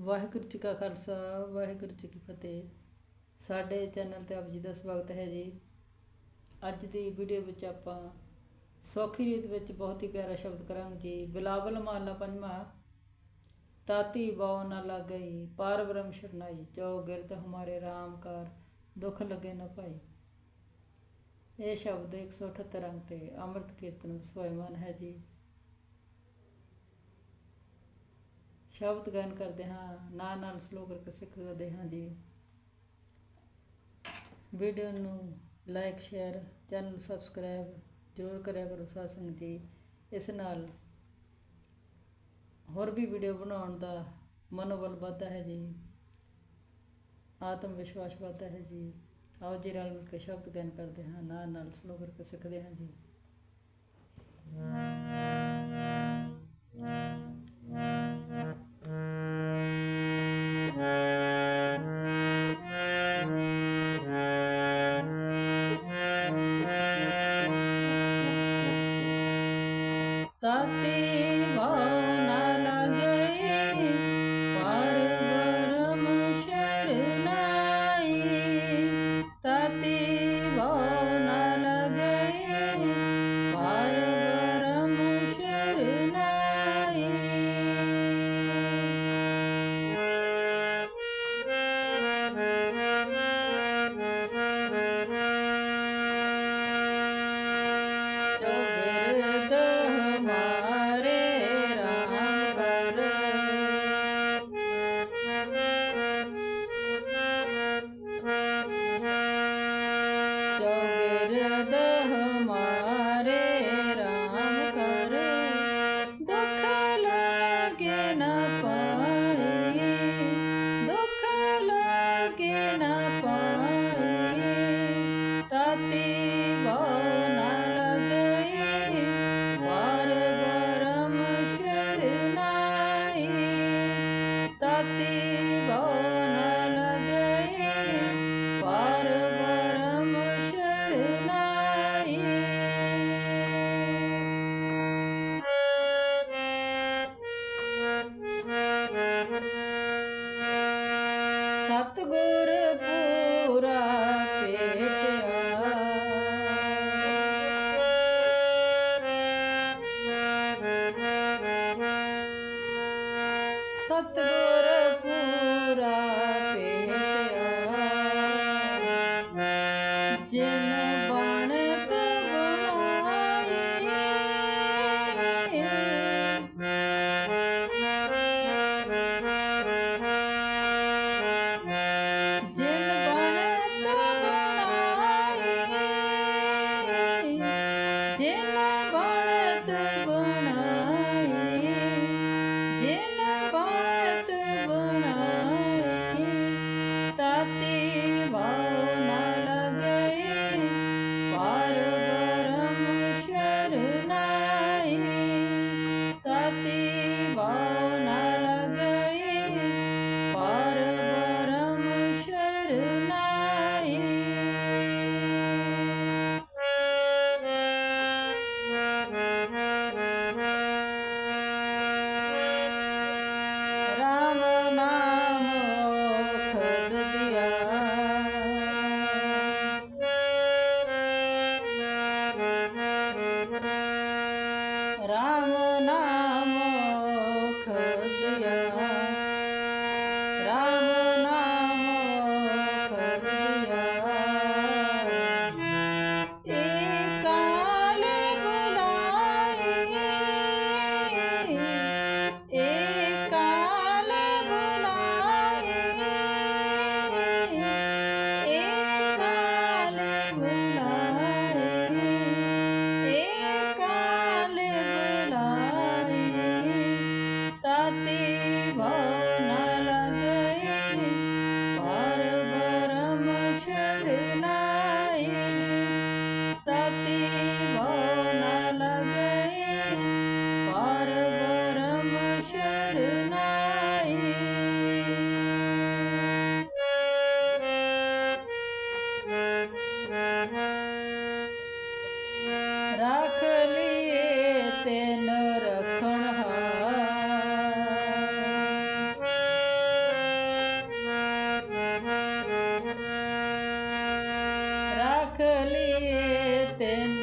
ਵਾਹਿਗੁਰੂ ਜੀ ਕਾ ਖਾਲਸਾ, ਵਾਹਿਗੁਰੂ ਜੀ ਕੀ ਫਤਿਹ। ਸਾਡੇ ਚੈਨਲ ਤੇ ਆਪ ਜੀ ਦਾ ਸਵਾਗਤ ਹੈ ਜੀ। ਅੱਜ ਦੀ ਵੀਡੀਓ ਵਿੱਚ ਆਪਾਂ ਸੌਖੀ ਰੀਤ ਵਿੱਚ ਬਹੁਤ ਹੀ ਪਿਆਰਾ ਸ਼ਬਦ ਕਰਾਂਗੇ ਜੀ। ਬਿਲਾਵਲ ਮਹੱਲਾ ਪੰਜਵਾਂ, ਤਾਤੀ ਬਾਉ ਨਾ ਲੱਗਈ ਪਾਰ ਬ੍ਰਹਮ ਸ਼ਰਨਾਈ ਜੋ ਗਿਰਦ ਹਮਾਰੇ RAM ਕਾਰ ਦੁੱਖ ਲਗੇ ਨਾ ਭਾਈ। ਇਹ ਸ਼ਬਦ 178 ਅੰਕ ਤੇ ਅੰਮ੍ਰਿਤ ਕੀਰਤਨ ਵਿੱਚ ਹੈ ਜੀ। ਸ਼ਬਦ ਗਾਇਨ ਕਰਦੇ ਹਾਂ, ਨਾਲ ਨਾਲ ਸਲੋ ਕਰਕੇ ਸਿੱਖਦੇ ਹਾਂ ਜੀ। ਵੀਡੀਓ ਨੂੰ ਲਾਈਕ ਸ਼ੇਅਰ ਚੈਨਲ ਨੂੰ ਸਬਸਕ੍ਰਾਈਬ ਜ਼ਰੂਰ ਕਰਿਆ ਕਰੋ ਸਾਧ ਸੰਗਤ ਜੀ। ਇਸ ਨਾਲ ਹੋਰ ਵੀ ਵੀਡੀਓ ਬਣਾਉਣ ਦਾ ਮਨੋਬਲ ਵੱਧਦਾ ਹੈ ਜੀ। ਆਤਮ ਵਿਸ਼ਵਾਸ ਵੱਧਦਾ ਹੈ ਜੀ। ਆਓ ਜੀ ਰਲ ਮਿਲ ਕੇ ਸ਼ਬਦ ਗਾਇਨ ਕਰਦੇ ਹਾਂ, ਨਾਲ ਨਾਲ ਸਲੋ ਕਰਕੇ ਸਿੱਖਦੇ ਹਾਂ ਜੀ। ਸਤਗੁਰ ਪੂਰਾ هاديها ಕಲಿತೇನೆ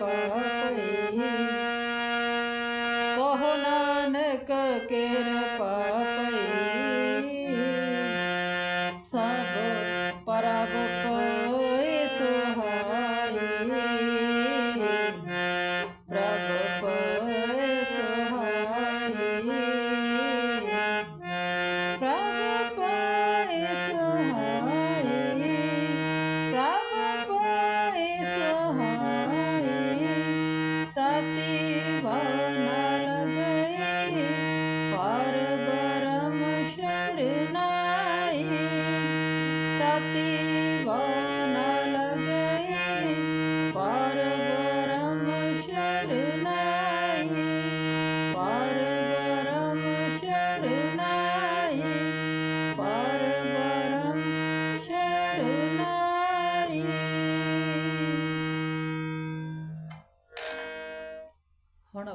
ਪਾਪਈ ਕਹੋ ਨਾਨਕ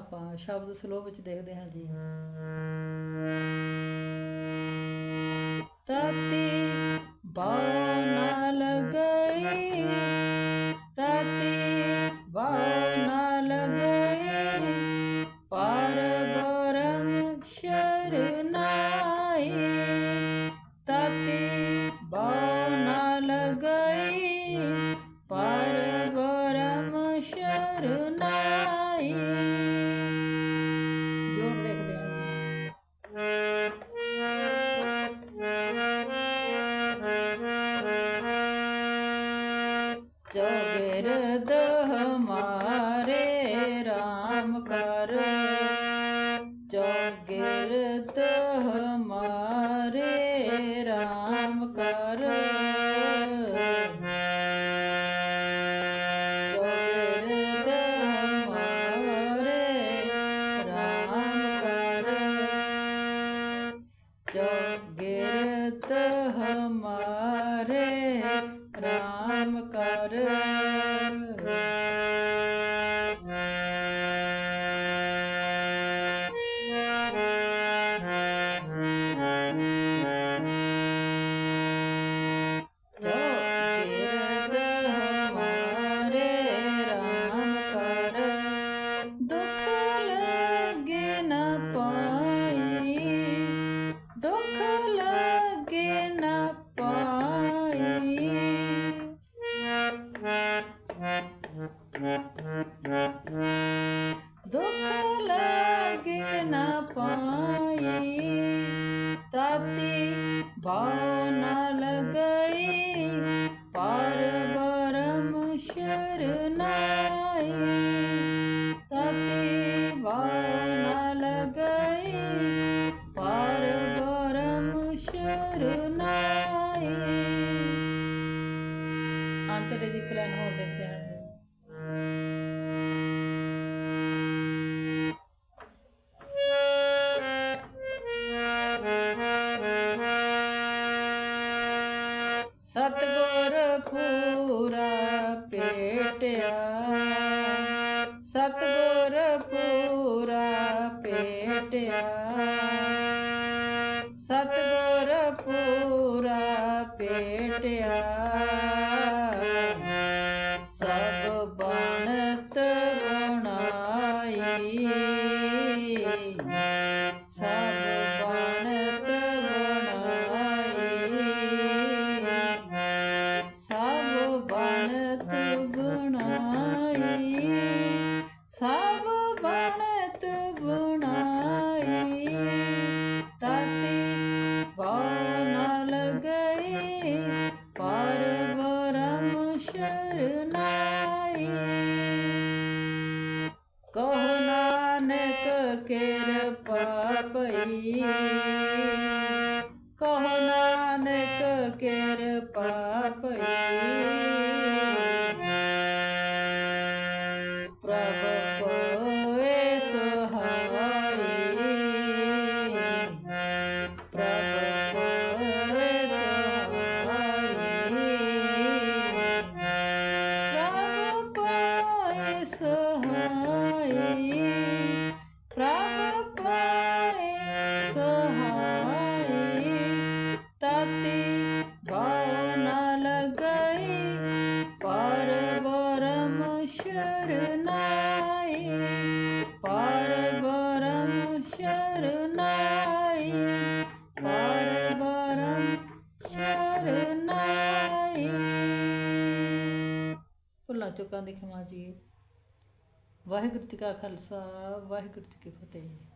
ਆਪਾਂ ਸ਼ਬਦ ਸਲੋ ਵਿੱਚ ਦੇਖਦੇ ਹਾਂ ਜੀ। ਤਾਤੀ ਬਾ गिरत हम ਪਾਏ ਤਾਤੇ ਭਾਉ ਨਾ ਲਗਾਏ ਪਰ ਬਰਮ ਸ਼ਰਨਾਏ ਤਾਤੇ ਭਾਉ ਨਾ ਲਗਾਏ ਪਰ ਬਰਮ ਸ਼ਰਨਾਏ ਅੰਤਰੇ ਦੀ ਹੋਰ ਦੇਖਦੇ ਹਾਂ ਖਟਿਆ ਸਤਗੁਰ ਪੂਰਾ ਪੇਟਿਆ। ਕਹੋ ਨਾਨਕ ਕਿਰਪਾ ਪਈ। ਕਹੋ ਨਾਨਕ ਕਿਰਪਾ ਪਈ। शरणाई पार ब्रह्म शरणाई। पार ਚੁੱਕਾਂ ਦੀ ਖਿਮਾ ਜੀ, ਵਾਹਿਗੁਰੂ ਜੀ ਕਾ ਖਾਲਸਾ, ਵਾਹਿਗੁਰੂ ਜੀ ਕੀ ਫਤਿਹ।